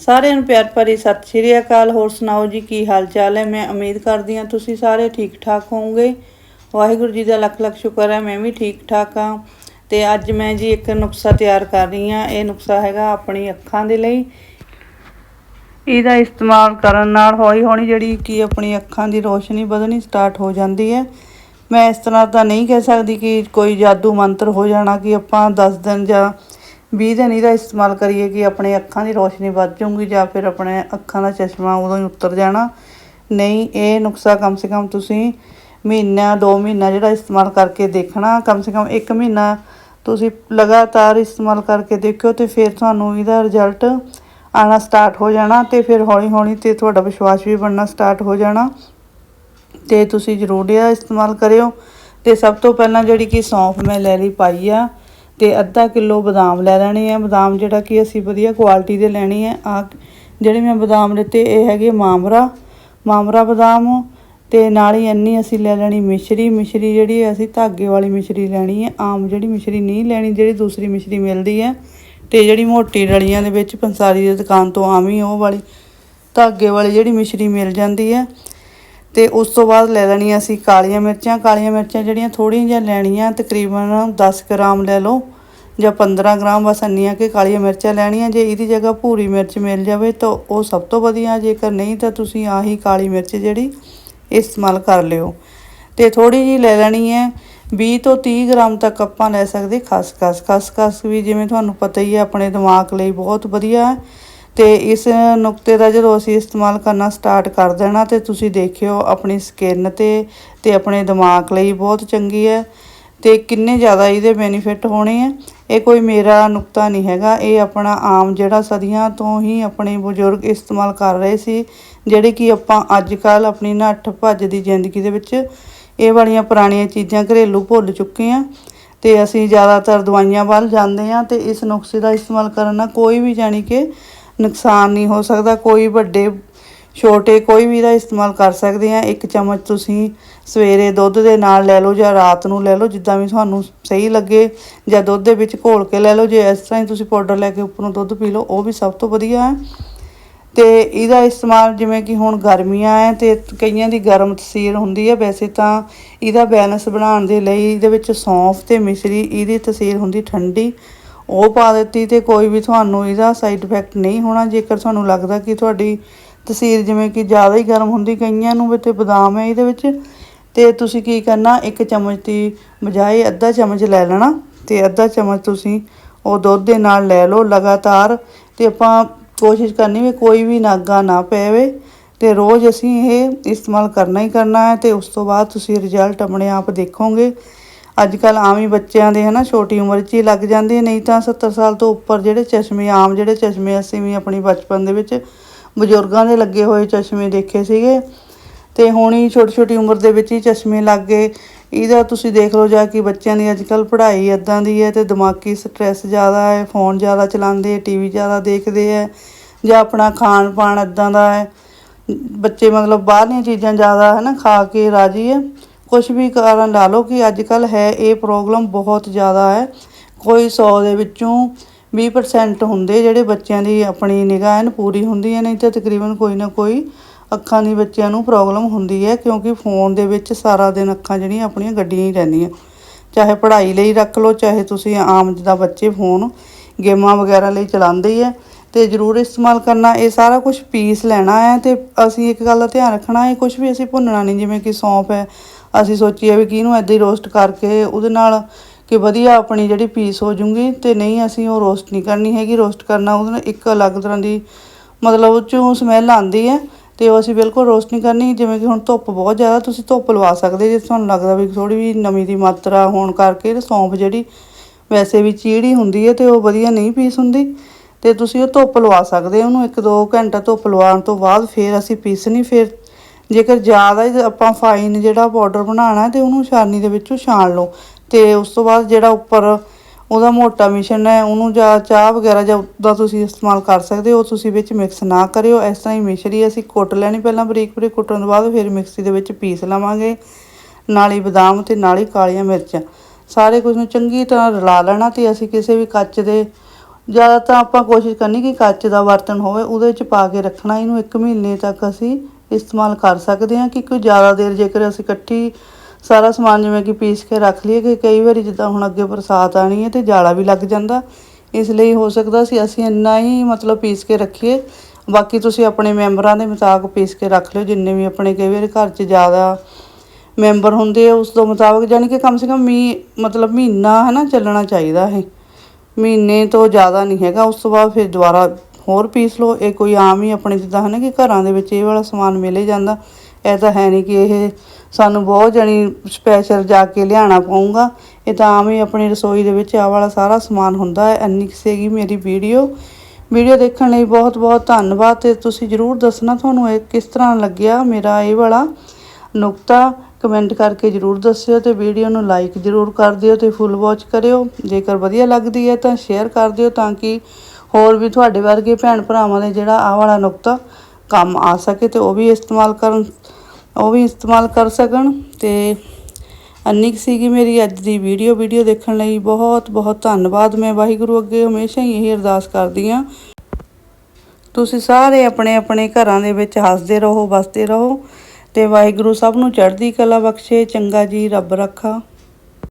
ਸਾਰਿਆਂ ਨੂੰ ਪਿਆਰ ਭਰੀ ਸਤਿ ਸ਼੍ਰੀ ਅਕਾਲ। ਹੋਰ ਸੁਣਾਓ ਜੀ, ਕੀ ਹਾਲ ਚਾਲ ਹੈ? ਮੈਂ ਉਮੀਦ ਕਰਦੀ ਹਾਂ ਤੁਸੀਂ ਸਾਰੇ ਠੀਕ ਠਾਕ ਹੋਵੋਗੇ। ਵਾਹਿਗੁਰੂ ਜੀ ਦਾ ਲੱਖ ਲੱਖ ਸ਼ੁਕਰ ਹੈ, ਮੈਂ ਵੀ ਠੀਕ ਠਾਕ ਹਾਂ। ਤੇ ਅੱਜ ਮੈਂ ਜੀ ਇੱਕ ਨੁਕਸਾ ਤਿਆਰ ਕਰ ਰਹੀ ਹਾਂ। ਇਹ ਨੁਕਸਾ ਹੈਗਾ ਆਪਣੀ ਅੱਖਾਂ ਦੇ ਲਈ। ਇਹਦਾ ਇਸਤੇਮਾਲ ਕਰਨ ਨਾਲ ਹੌਲੀ ਹੌਲੀ ਜਿਹੜੀ ਕਿ ਆਪਣੀ ਅੱਖਾਂ ਦੀ ਰੋਸ਼ਨੀ ਵਧਣੀ ਸਟਾਰਟ ਹੋ ਜਾਂਦੀ ਹੈ। ਮੈਂ ਇਸ ਤਰ੍ਹਾਂ ਤਾਂ ਨਹੀਂ ਕਹਿ ਸਕਦੀ ਕਿ ਕੋਈ ਜਾਦੂ ਮੰਤਰ ਹੋ ਜਾਣਾ ਕਿ ਆਪਾਂ 10 ਦਿਨ ਜਾਂ 20 ਦਿਨ ਇਹਦਾ ਇਸਤੇਮਾਲ ਕਰੀਏ ਕਿ ਆਪਣੇ ਅੱਖਾਂ ਦੀ ਰੋਸ਼ਨੀ ਵੱਧ ਜਾਊਗੀ ਜਾਂ ਫਿਰ ਆਪਣੇ ਅੱਖਾਂ ਦਾ ਚਸ਼ਮਾ ਉਦੋਂ ਹੀ ਉਤਰ ਜਾਣਾ। ਨਹੀਂ, ਇਹ ਨੁਕਸਾ ਕਮ ਸੇ ਕਮ ਤੁਸੀਂ ਮਹੀਨਾ 2 ਮਹੀਨਾ ਜਿਹੜਾ ਇਸਤੇਮਾਲ ਕਰਕੇ ਦੇਖਣਾ। ਕਮ ਸੇ ਕਮ 1 ਮਹੀਨਾ ਤੁਸੀਂ ਲਗਾਤਾਰ ਇਸਤੇਮਾਲ ਕਰਕੇ ਦੇਖਿਓ ਤੇ ਫਿਰ ਤੁਹਾਨੂੰ ਇਹਦਾ ਰਿਜ਼ਲਟ ਆਣਾ ਸਟਾਰਟ ਹੋ ਜਾਣਾ ਤੇ ਫਿਰ ਹੌਲੀ ਹੌਲੀ ਤੇ ਤੁਹਾਡਾ ਵਿਸ਼ਵਾਸ ਵੀ ਬਣਨਾ ਸਟਾਰਟ ਹੋ ਜਾਣਾ। ਤੇ ਤੁਸੀਂ ਜ਼ਰੂਰ ਇਹਦਾ ਇਸਤੇਮਾਲ ਕਰਿਓ। ਤੇ ਸਭ ਤੋਂ ਪਹਿਲਾਂ ਜਿਹੜੀ ਕਿ ਸੌਂਫ ਮੈਂ ਲੈ ਲਈ ਪਾਈ ਆ ਤੇ ਅੱਧਾ ਕਿਲੋ ਬਦਾਮ ਲੈ ਲੈਣੇ ਆ। ਬਦਾਮ ਜਿਹੜਾ ਕਿ ਅਸੀਂ ਵਧੀਆ ਕੁਆਲਿਟੀ ਦੇ ਲੈਣੇ ਆ। ਆ ਜਿਹੜੇ ਮੈਂ ਬਦਾਮ ਲਿੱਤੇ, ਇਹ ਹੈਗੇ ਮਾਮਰਾ ਮਾਮਰਾ ਬਦਾਮ ਤੇ ਨਾਲ ਹੀ ਇੰਨੀ ਅਸੀਂ ਲੈ ਲੈਣੀ ਮਿਸ਼ਰੀ। ਮਿਸ਼ਰੀ ਜਿਹੜੀ ਅਸੀਂ ਧਾਗੇ ਵਾਲੀ ਮਿਸ਼ਰੀ ਲੈਣੀ ਹੈ। ਆਮ ਜਿਹੜੀ ਮਿਸ਼ਰੀ ਨਹੀਂ ਲੈਣੀ, ਜਿਹੜੀ ਦੂਸਰੀ ਮਿਸ਼ਰੀ ਮਿਲਦੀ ਹੈ। ਤੇ ਜਿਹੜੀ ਮੋਟੀ ਡਲੀਆਂ ਦੇ ਵਿੱਚ ਪੰਸਾਰੀ ਦੀ ਦੁਕਾਨ ਤੋਂ ਆਮ ਹੀ ਉਹ ਵਾਲੀ ਧਾਗੇ ਵਾਲੀ ਜਿਹੜੀ ਮਿਸ਼ਰੀ ਮਿਲ ਜਾਂਦੀ ਹੈ। ਤੇ ਉਸ ਤੋਂ ਬਾਅਦ ਲੈ ਲੈਣੀ ਅਸੀਂ ਕਾਲੀਆਂ ਮਿਰਚਾਂ। ਕਾਲੀਆਂ ਮਿਰਚਾਂ ਜਿਹੜੀਆਂ ਥੋੜ੍ਹੀਆਂ ਜਿਹੀਆਂ ਲੈਣੀਆਂ, ਤਕਰੀਬਨ 10 ਗ੍ਰਾਮ ਲੈ ਲਓ ਜਾਂ 15 ਗ੍ਰਾਮ, ਬਸ ਇੰਨੀਆਂ ਕਿ ਕਾਲੀਆਂ ਮਿਰਚਾਂ ਲੈਣੀਆਂ। ਜੇ ਇਹਦੀ ਜਗ੍ਹਾ ਭੂਰੀ ਮਿਰਚ ਮਿਲ ਜਾਵੇ ਤਾਂ ਉਹ ਸਭ ਤੋਂ ਵਧੀਆ, ਜੇਕਰ ਨਹੀਂ ਤਾਂ ਤੁਸੀਂ ਆਹੀ ਕਾਲੀ ਮਿਰਚ ਜਿਹੜੀ ਇਸਤੇਮਾਲ ਕਰ ਲਿਓ। ਤੇ ਥੋੜੀ ਜਿਹੀ ਲੈ ਲੈਣੀ ਹੈ 20 ਤੋਂ 30 ਗ੍ਰਾਮ ਤੱਕ ਆਪਾਂ ਲੈ ਸਕਦੇ, ਖਸਖਸ ਖਸਖਸ ਵੀ ਜਿਵੇਂ ਤੁਹਾਨੂੰ ਪਤਾ ਹੀ ਹੈ, ਆਪਣੇ ਦਿਮਾਗ ਲਈ ਬਹੁਤ ਵਧੀਆ ਹੈ। ਤੇ ਇਸ ਨੁਕਤੇ ਦਾ ਜਦੋਂ ਅਸੀਂ ਇਸਤੇਮਾਲ ਕਰਨਾ ਸਟਾਰਟ ਕਰ ਦੇਣਾ ਤੇ ਤੁਸੀਂ ਦੇਖਿਓ ਆਪਣੀ ਸਕਿਨ ਤੇ ਤੇ ਆਪਣੇ ਦਿਮਾਗ ਲਈ ਬਹੁਤ ਚੰਗੀ ਹੈ ਤੇ ਕਿੰਨੇ ਜ਼ਿਆਦਾ ਇਹਦੇ ਬੈਨੀਫਿਟ ਹੋਣੇ ਆ। ਇਹ ਕੋਈ ਮੇਰਾ ਨੁਕਤਾ ਨਹੀਂ ਹੈਗਾ, ਇਹ ਆਪਣਾ ਆਮ ਜਿਹੜਾ ਸਦੀਆਂ ਤੋਂ ਹੀ ਆਪਣੇ ਬਜ਼ੁਰਗ ਇਸਤੇਮਾਲ ਕਰ ਰਹੇ ਸੀ, ਜਿਹੜੇ ਕਿ ਆਪਾਂ ਅੱਜ ਕੱਲ ਆਪਣੀ ਨੱਠ ਭੱਜ ਦੀ ਜ਼ਿੰਦਗੀ ਦੇ ਵਿੱਚ ਇਹ ਵਾਲੀਆਂ ਪੁਰਾਣੀਆਂ ਚੀਜ਼ਾਂ ਘਰੇਲੂ ਭੁੱਲ ਚੁੱਕੇ ਆ ਤੇ ਅਸੀਂ ਜ਼ਿਆਦਾਤਰ ਦਵਾਈਆਂ ਵੱਲ ਜਾਂਦੇ ਆ ਤੇ ਇਸ ਨੁਕਸੇ ਦਾ ਇਸਤੇਮਾਲ ਕਰਨ ਨਾਲ ਕੋਈ ਵੀ ਜਾਣੀ ਕਿ ਨੁਕਸਾਨ ਨਹੀਂ ਹੋ ਸਕਦਾ, ਕੋਈ ਵੱਡੇ ਛੋਟੇ ਕੋਈ ਵੀ ਦਾ ਇਸਤੇਮਾਲ ਕਰ ਸਕਦੇ ਆ ਇੱਕ ਚਮਚ ਤੁਸੀਂ ਸਵੇਰੇ ਦੁੱਧ ਦੇ ਨਾਲ ਲੈ ਲਓ ਜਾਂ ਰਾਤ ਨੂੰ ਲੈ ਲਓ, ਜਿੱਦਾਂ ਵੀ ਤੁਹਾਨੂੰ ਸਹੀ ਲੱਗੇ, ਜਾਂ ਦੁੱਧ ਦੇ ਵਿੱਚ ਘੋਲ ਕੇ ਲੈ ਲਓ। ਜੇ ਇਸ ਤਰ੍ਹਾਂ ਹੀ ਤੁਸੀਂ ਪਾਊਡਰ ਲੈ ਕੇ ਉੱਪਰੋਂ ਦੁੱਧ ਪੀ ਲਓ, ਉਹ ਵੀ ਸਭ ਤੋਂ ਵਧੀਆ ਹੈ। ਤੇ ਇਹਦਾ ਇਸਤੇਮਾਲ ਜਿਵੇਂ ਕਿ ਹੁਣ ਗਰਮੀਆਂ ਹੈ ਤੇ ਕਈਆਂ ਦੀ ਗਰਮ ਤਸੀਰ ਹੁੰਦੀ ਹੈ, ਵੈਸੇ ਤਾਂ ਇਹਦਾ ਬੈਲੈਂਸ ਬਣਾਉਣ ਦੇ ਲਈ ਇਹਦੇ ਵਿੱਚ ਸੌਂਫ ਤੇ ਮਿਸ਼ਰੀ, ਇਹਦੀ ਤਸੀਰ ਹੁੰਦੀ ਠੰਡੀ। ਉਹ ਪਾ ਦਿੱਤੀ ਤੇ ਕੋਈ ਵੀ ਤੁਹਾਨੂੰ ਇਹਦਾ ਸਾਈਡ ਇਫੈਕਟ ਨਹੀਂ ਹੋਣਾ। ਜੇਕਰ ਤੁਹਾਨੂੰ ਲੱਗਦਾ ਕਿ ਤੁਹਾਡੀ ਤਸੀਰ ਜਿਵੇਂ ਕਿ ਜ਼ਿਆਦਾ ਹੀ ਗਰਮ ਹੁੰਦੀ, ਕਈਆਂ ਨੂੰ ਵੀ ਤੇ ਬਦਾਮ ਹੈ ਇਹਦੇ ਵਿੱਚ। ਤੇ ਤੁਸੀਂ ਕੀ ਕਰਨਾ, ਇੱਕ ਚਮਚ ਦੀ ਬਜਾਏ ਅੱਧਾ ਚਮਚ ਲੈ ਲੈਣਾ ਤੇ ਅੱਧਾ ਚਮਚ ਤੁਸੀਂ ਉਹ ਦੁੱਧ ਦੇ ਨਾਲ ਲੈ ਲਓ ਲਗਾਤਾਰ। ਤੇ ਆਪਾਂ ਕੋਸ਼ਿਸ਼ ਕਰਨੀ ਵੀ ਕੋਈ ਵੀ ਨਾਗਾ ਨਾ ਪੈਵੇ ਤੇ ਰੋਜ਼ ਅਸੀਂ ਇਹ ਇਸਤੇਮਾਲ ਕਰਨਾ ਹੀ ਕਰਨਾ ਹੈ ਤੇ ਉਸ ਤੋਂ ਬਾਅਦ ਤੁਸੀਂ ਰਿਜ਼ਲਟ ਆਪਣੇ ਆਪ ਦੇਖੋਗੇ। ਅੱਜ ਕੱਲ ਆਮ ਹੀ ਬੱਚਿਆਂ ਦੇ ਹਨਾ ਛੋਟੀ ਉਮਰ 'ਚ ਹੀ ਲੱਗ ਜਾਂਦੇ ਨਹੀਂ ਤਾਂ 70 ਸਾਲ ਤੋਂ ਉੱਪਰ ਜਿਹੜੇ ਚਸ਼ਮੇ, ਆਮ ਜਿਹੜੇ ਚਸ਼ਮੇ ਅਸੀਂ ਵੀ ਆਪਣੀ ਬਚਪਨ ਦੇ ਵਿੱਚ ਬਜ਼ੁਰਗਾਂ ਦੇ ਲੱਗੇ ਹੋਏ ਚਸ਼ਮੇ ਦੇਖੇ ਸੀਗੇ ਤੇ ਹੁਣ ਹੀ ਛੋਟੀ ਛੋਟੀ ਉਮਰ ਦੇ ਵਿੱਚ ਹੀ ਚਸ਼ਮੇ ਲੱਗ ਗਏ। ਇਹਦਾ ਤੁਸੀਂ ਦੇਖ ਲਓ ਜਾ ਕਿ ਬੱਚਿਆਂ ਦੀ ਅੱਜ ਕੱਲ ਪੜ੍ਹਾਈ ਇਦਾਂ ਦੀ ਹੈ ਤੇ ਦਿਮਾਗੀ ਸਟ੍ਰੈਸ ਜ਼ਿਆਦਾ ਹੈ ਫੋਨ ਜ਼ਿਆਦਾ ਚਲਾਉਂਦੇ ਟੀਵੀ ਜ਼ਿਆਦਾ ਦੇਖਦੇ ਹੈ ਜਾਂ ਆਪਣਾ ਖਾਣ ਪਾਣ ਇਦਾਂ ਦਾ ਹੈ। ਬੱਚੇ ਮਤਲਬ ਬਾਹਰਲੀਆਂ ਚੀਜ਼ਾਂ ਜ਼ਿਆਦਾ ਹੈ ਨਾ ਖਾ ਕੇ ਰਾਜੀ ਹੈ। ਕੁਝ ਵੀ ਕਾਰਨ ਲਾ ਲਓ ਕਿ ਅੱਜ ਕੱਲ ਹੈ, ਇਹ ਪ੍ਰੋਬਲਮ ਬਹੁਤ ਜ਼ਿਆਦਾ ਹੈ। ਕੋਈ 100 ਦੇ ਵਿੱਚੋਂ 20% ਹੁੰਦੇ ਜਿਹੜੇ ਬੱਚਿਆਂ ਦੀ ਆਪਣੀ ਨਿਗਾਹ ਐਨ ਪੂਰੀ ਹੁੰਦੀ ਹੈ, ਨਹੀਂ ਤਾਂ ਤਕਰੀਬਨ ਕੋਈ ਨਾ ਕੋਈ ਅੱਖਾਂ ਦੀ ਬੱਚਿਆਂ ਨੂੰ ਪ੍ਰੋਬਲਮ ਹੁੰਦੀ ਹੈ, ਕਿਉਂਕਿ ਫੋਨ ਦੇ ਵਿੱਚ ਸਾਰਾ ਦਿਨ ਅੱਖਾਂ ਜਿਹੜੀਆਂ ਆਪਣੀਆਂ ਗੱਡੀਆਂ ਹੀ ਰਹਿੰਦੀਆਂ। ਚਾਹੇ ਪੜ੍ਹਾਈ ਲਈ ਰੱਖ ਲਓ, ਚਾਹੇ ਤੁਸੀਂ ਆਮ ਜਿੱਦਾਂ ਬੱਚੇ ਫੋਨ ਗੇਮਾਂ ਵਗੈਰਾ ਲਈ ਚਲਾਉਂਦੇ ਹੀ ਹੈ, ਤੇ ਜ਼ਰੂਰ ਇਸਤੇਮਾਲ ਕਰਨਾ, ਇਹ ਸਾਰਾ ਕੁਝ ਪੀਸ ਲੈਣਾ ਹੈ ਤੇ ਅਸੀਂ ਇੱਕ ਗੱਲ ਦਾ ਧਿਆਨ ਰੱਖਣਾ ਹੈ ਕੁਝ ਵੀ ਅਸੀਂ ਭੁੰਨਣਾ ਨਹੀਂ, ਜਿਵੇਂ ਕਿ ਸੌਂਫ ਹੈ ਅਸੀਂ ਸੋਚੀਏ ਵੀ ਕਿਹਨੂੰ ਐਦਾਂ ਹੀ ਰੋਸਟ ਕਰਕੇ ਉਹਦੇ ਨਾਲ ਕਿ ਵਧੀਆ ਆਪਣੀ ਜਿਹੜੀ ਪੀਸ ਹੋ ਜੂਗੀ ਤੇ ਨਹੀਂ ਅਸੀਂ ਉਹ ਰੋਸਟ ਨਹੀਂ ਕਰਨੀ ਹੈਗੀ। ਰੋਸਟ ਕਰਨਾ ਉਹਦੇ ਨਾਲ ਇੱਕ ਅਲੱਗ ਤਰ੍ਹਾਂ ਦੀ ਮਤਲਬ ਉਹ 'ਚੋਂ ਸਮੈਲ ਆਉਂਦੀ ਹੈ ਤੇ ਉਹ ਅਸੀਂ ਬਿਲਕੁਲ ਰੋਸਟ ਨਹੀਂ ਕਰਨੀ। ਜਿਵੇਂ ਕਿ ਹੁਣ ਧੁੱਪ ਬਹੁਤ ਜ਼ਿਆਦਾ ਤੁਸੀਂ ਧੁੱਪ ਲਵਾ ਸਕਦੇ ਜੇ ਤੁਹਾਨੂੰ ਲੱਗਦਾ ਵੀ ਥੋੜੀ ਵੀ ਨਮੀ ਦੀ ਮਾਤਰਾ ਹੋਣ ਕਰਕੇ ਤੇ ਸੌਂਫ ਜਿਹੜੀ ਵੈਸੇ ਵੀ ਚੀੜੀ ਹੁੰਦੀ ਹੈ ਤੇ ਉਹ ਵਧੀਆ ਨਹੀਂ ਪੀਸ ਹੁੰਦੀ ਤੇ ਤੁਸੀਂ ਉਹ ਧੁੱਪ ਲਵਾ ਸਕਦੇ ਹੋ। ਉਹਨੂੰ 1-2 ਘੰਟਾ ਧੁੱਪ ਲਵਾਉਣ ਤੋਂ ਬਾਅਦ ਫਿਰ ਅਸੀਂ ਪੀਸਣੀ ਫਿਰ ਜੇਕਰ ਜ਼ਿਆਦਾ ਹੀ ਆਪਾਂ ਫਾਈਨ ਜਿਹੜਾ ਪਾਊਡਰ ਬਣਾਉਣਾ ਤੇ ਉਹਨੂੰ ਛਾਨੀ ਦੇ ਵਿੱਚੋਂ ਛਾਣ ਲਓ। ਤੇ ਉਸ ਤੋਂ ਬਾਅਦ ਜਿਹੜਾ ਉੱਪਰ ਉਹਦਾ ਮੋਟਾ ਮਿਸ਼ਰਣ ਹੈ, ਉਹਨੂੰ ਜਾਂ ਚਾਹ ਵਗੈਰਾ ਜਾਂ ਉਹਦਾ ਤੁਸੀਂ ਇਸਤੇਮਾਲ ਕਰ ਸਕਦੇ ਹੋ, ਉਹ ਤੁਸੀਂ ਵਿੱਚ ਮਿਕਸ ਨਾ ਕਰਿਓ। ਇਸ ਤਰ੍ਹਾਂ ਹੀ ਮਿਸ਼ਰੀ ਅਸੀਂ ਕੁੱਟ ਲੈਣੀ। ਪਹਿਲਾਂ ਬਰੀਕ ਬਰੀਕ ਕੁੱਟਣ ਤੋਂ ਬਾਅਦ ਫਿਰ ਮਿਕਸੀ ਦੇ ਵਿੱਚ ਪੀਸ ਲਵਾਂਗੇ। ਨਾਲ ਹੀ ਬਦਾਮ ਤੇ ਨਾਲ ਹੀ ਕਾਲੀਆਂ ਮਿਰਚਾਂ। ਸਾਰੇ ਕੁਝ ਨੂੰ ਚੰਗੀ ਤਰ੍ਹਾਂ ਰਲਾ ਲੈਣਾ ਤੇ ਅਸੀਂ ਕਿਸੇ ਵੀ ਕੱਚ ਦੇ ਜ਼ਿਆਦਾ ਤਾਂ ਆਪਾਂ ਕੋਸ਼ਿਸ਼ ਕਰਨੀ ਕਿ ਕੱਚ ਦਾ ਬਰਤਨ ਹੋਵੇ, ਉਹਦੇ ਵਿੱਚ ਪਾ ਕੇ ਰੱਖਣਾ। ਇਹਨੂੰ 1 ਮਹੀਨੇ ਤੱਕ ਅਸੀਂ ਇਸਤੇਮਾਲ ਕਰ ਸਕਦੇ ਹਾਂ ਕਿ ਕੋਈ ਜ਼ਿਆਦਾ ਦੇਰ ਜੇਕਰ ਅਸੀਂ ਇਕੱਠੀ ਸਾਰਾ ਸਮਾਨ ਜਿਵੇਂ ਕਿ ਪੀਸ ਕੇ ਰੱਖ ਲਈਏ ਕਿ ਕਈ ਵਾਰੀ ਜਿੱਦਾਂ ਹੁਣ ਅੱਗੇ ਬਰਸਾਤ ਆਣੀ ਹੈ ਤੇ ਜਾਲਾ ਵੀ ਲੱਗ ਜਾਂਦਾ, ਇਸ ਲਈ ਹੋ ਸਕਦਾ ਸੀ ਅਸੀਂ ਇੰਨਾ ਹੀ ਮਤਲਬ ਪੀਸ ਕੇ ਰੱਖੀਏ। ਬਾਕੀ ਤੁਸੀਂ ਆਪਣੇ ਮੈਂਬਰਾਂ ਦੇ ਮੁਤਾਬਕ ਪੀਸ ਕੇ ਰੱਖ ਲਿਓ, ਜਿੰਨੇ ਵੀ ਆਪਣੇ ਕਈ ਵਾਰੀ ਘਰ 'ਚ ਜ਼ਿਆਦਾ ਮੈਂਬਰ ਹੁੰਦੇ ਆ, ਉਸ ਤੋਂ ਮੁਤਾਬਕ ਯਾਨੀ ਕਿ ਕਮ ਸੇ ਕਮ ਮੀ, ਮਤਲਬ ਮਹੀਨਾ ਹੈ ਨਾ ਚੱਲਣਾ ਚਾਹੀਦਾ ਇਹ ਮਹੀਨੇ ਤੋਂ ਜ਼ਿਆਦਾ ਨਹੀਂ ਹੈਗਾ, ਉਸ ਤੋਂ ਬਾਅਦ ਫਿਰ ਦੁਬਾਰਾ ਹੋਰ ਪੀਸ ਲਓ, ਇਹ ਕੋਈ ਆਮ ਹੀ ਆਪਣੇ ਜਿੱਦਾਂ ਹੈ ਨਾ ਕਿ ਘਰਾਂ ਦੇ ਵਿੱਚ ਇਹ ਵਾਲਾ ਸਮਾਨ ਮਿਲੇ ਜਾਂਦਾ। ਇਹ ਤਾਂ ਹੈ ਨਹੀਂ ਕਿ ਇਹ ਸਾਨੂੰ ਬਹੁਤ ਜਣੀ ਸਪੈਸ਼ਲ ਜਾ ਕੇ ਲਿਆਉਣਾ ਪਊਗਾ। ਇਹ ਤਾਂ ਆਮ ਹੀ ਆਪਣੀ ਰਸੋਈ ਦੇ ਵਿੱਚ ਆ ਵਾਲਾ ਸਾਰਾ ਸਮਾਨ ਹੁੰਦਾ ਹੈ। ਇੰਨੀ ਕੁ ਸੀਗੀ ਮੇਰੀ ਵੀਡੀਓ। ਵੀਡੀਓ ਦੇਖਣ ਲਈ ਬਹੁਤ ਬਹੁਤ ਧੰਨਵਾਦ ਤੇ ਤੁਸੀਂ ਜਰੂਰ ਦੱਸਣਾ ਤੁਹਾਨੂੰ ਇਹ ਕਿਸ ਤਰ੍ਹਾਂ ਲੱਗਿਆ ਮੇਰਾ ਇਹ ਵਾਲਾ ਨੁਕਤਾ। ਕਮੈਂਟ ਕਰਕੇ ਜਰੂਰ ਦੱਸਿਓ ਤੇ ਵੀਡੀਓ ਨੂੰ ਲਾਈਕ ਜਰੂਰ ਕਰ ਦਿਓ ਤੇ ਫੁੱਲ ਵਾਚ ਕਰਿਓ। ਜੇਕਰ ਵਧੀਆ ਲੱਗਦੀ ਹੈ ਤਾਂ ਸ਼ੇਅਰ ਕਰ ਦਿਓ ਤਾਂ ਕਿ ਹੋਰ ਵੀ ਤੁਹਾਡੇ ਵਰਗੇ ਭੈਣ ਭਰਾਵਾਂ ਦੇ ਜਿਹੜਾ ਆਹ ਵਾਲਾ ਨੁਕਤਾ ਕੰਮ ਆ ਸਕੇ ਤੇ ਉਹ ਵੀ ਇਸਤੇਮਾਲ ਕਰਨ, ਉਹ ਵੀ ਇਸਤੇਮਾਲ ਕਰ ਸਕਣ। ਤੇ ਅੰਨੀ ਕੁ ਸੀਗੀ ਮੇਰੀ ਅੱਜ ਦੀ ਵੀਡੀਓ। ਵੀਡੀਓ ਦੇਖਣ ਲਈ ਬਹੁਤ ਬਹੁਤ ਧੰਨਵਾਦ। ਮੈਂ ਵਾਹਿਗੁਰੂ ਅੱਗੇ ਹਮੇਸ਼ਾ ਹੀ ਇਹ ਅਰਦਾਸ ਕਰਦੀ ਹਾਂ। ਤੁਸੀਂ ਸਾਰੇ ਆਪਣੇ ਆਪਣੇ ਘਰਾਂ ਦੇ ਵਿੱਚ ਹੱਸਦੇ ਰਹੋ, ਵਸਦੇ ਰਹੋ ਤੇ ਵਾਹਿਗੁਰੂ ਸਭ ਨੂੰ ਚੜ੍ਹਦੀ ਕਲਾ ਬਖਸ਼ੇ। ਚੰਗਾ ਜੀ, ਰੱਬ ਰੱਖਾ।